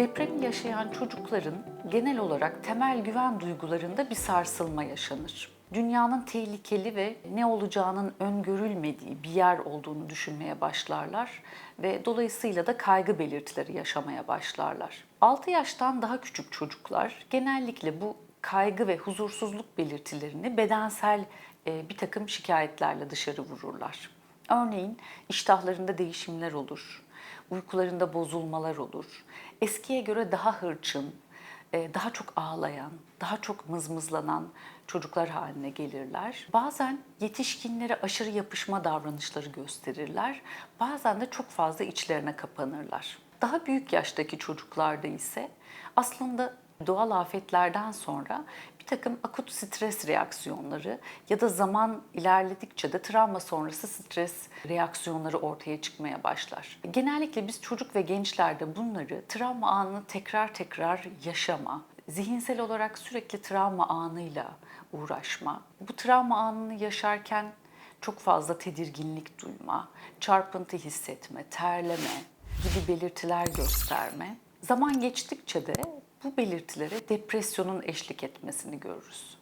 Depremi yaşayan çocukların genel olarak temel güven duygularında bir sarsılma yaşanır. Dünyanın tehlikeli ve ne olacağının öngörülmediği bir yer olduğunu düşünmeye başlarlar ve dolayısıyla da kaygı belirtileri yaşamaya başlarlar. 6 yaştan daha küçük çocuklar genellikle bu kaygı ve huzursuzluk belirtilerini bedensel e, bir takım şikayetlerle dışarı vururlar. Örneğin iştahlarında değişimler olur, uykularında bozulmalar olur, eskiye göre daha hırçın, e, daha çok ağlayan, daha çok mızmızlanan çocuklar haline gelirler. Bazen yetişkinlere aşırı yapışma davranışları gösterirler. Bazen de çok fazla içlerine kapanırlar. Daha büyük yaştaki çocuklarda ise aslında doğal afetlerden sonra bir takım akut stres reaksiyonları ya da zaman ilerledikçe de travma sonrası stres reaksiyonları ortaya çıkmaya başlar. Genellikle biz çocuk ve gençlerde bunları travma anını tekrar tekrar yaşama, zihinsel olarak sürekli travma anıyla uğraşma, bu travma anını yaşarken çok fazla tedirginlik duyma, çarpıntı hissetme, terleme gibi belirtiler gösterme. Zaman geçtikçe de bu belirtilere depresyonun eşlik etmesini görürüz.